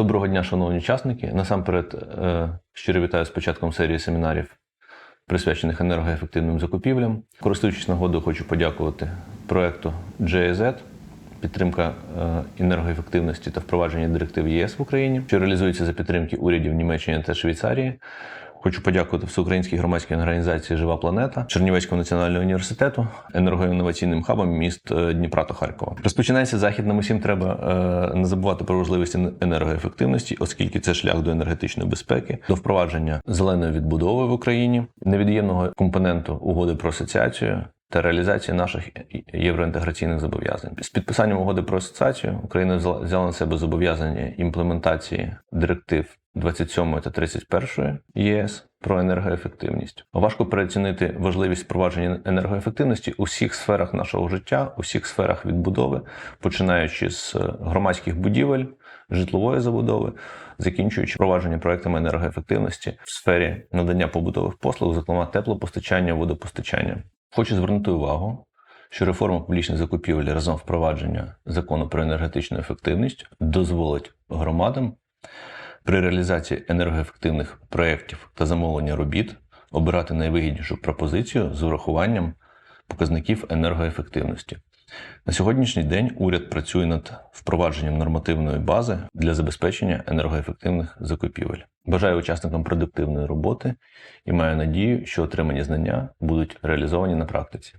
Доброго дня, шановні учасники. Насамперед, е, щиро вітаю з початком серії семінарів, присвячених енергоефективним закупівлям. Користуючись нагодою, хочу подякувати проекту GIZ, підтримка е, енергоефективності та впровадження директив ЄС в Україні, що реалізується за підтримки урядів Німеччини та Швейцарії. Хочу подякувати Всеукраїнській громадській організації Жива планета, Чернівецькому національному університету, енергоінноваційним хабам міст е, Дніпра та Харкова. Розпочинається захід. Нам усім треба е, не забувати про важливість енергоефективності, оскільки це шлях до енергетичної безпеки, до впровадження зеленої відбудови в Україні, невід'ємного компоненту угоди про асоціацію. Та реалізації наших євроінтеграційних зобов'язань з підписанням угоди про асоціацію Україна взяла на себе зобов'язання імплементації директив 27 та 31 ЄС про енергоефективність. Важко переоцінити важливість впровадження енергоефективності у всіх сферах нашого життя, у всіх сферах відбудови, починаючи з громадських будівель, житлової забудови, закінчуючи впровадження проектами енергоефективності в сфері надання побутових послуг, зокрема теплопостачання, водопостачання. Хочу звернути увагу, що реформа публічних закупівель разом впровадження закону про енергетичну ефективність дозволить громадам при реалізації енергоефективних проєктів та замовлення робіт обирати найвигіднішу пропозицію з урахуванням показників енергоефективності. На сьогоднішній день уряд працює над впровадженням нормативної бази для забезпечення енергоефективних закупівель. Бажаю учасникам продуктивної роботи і маю надію, що отримані знання будуть реалізовані на практиці.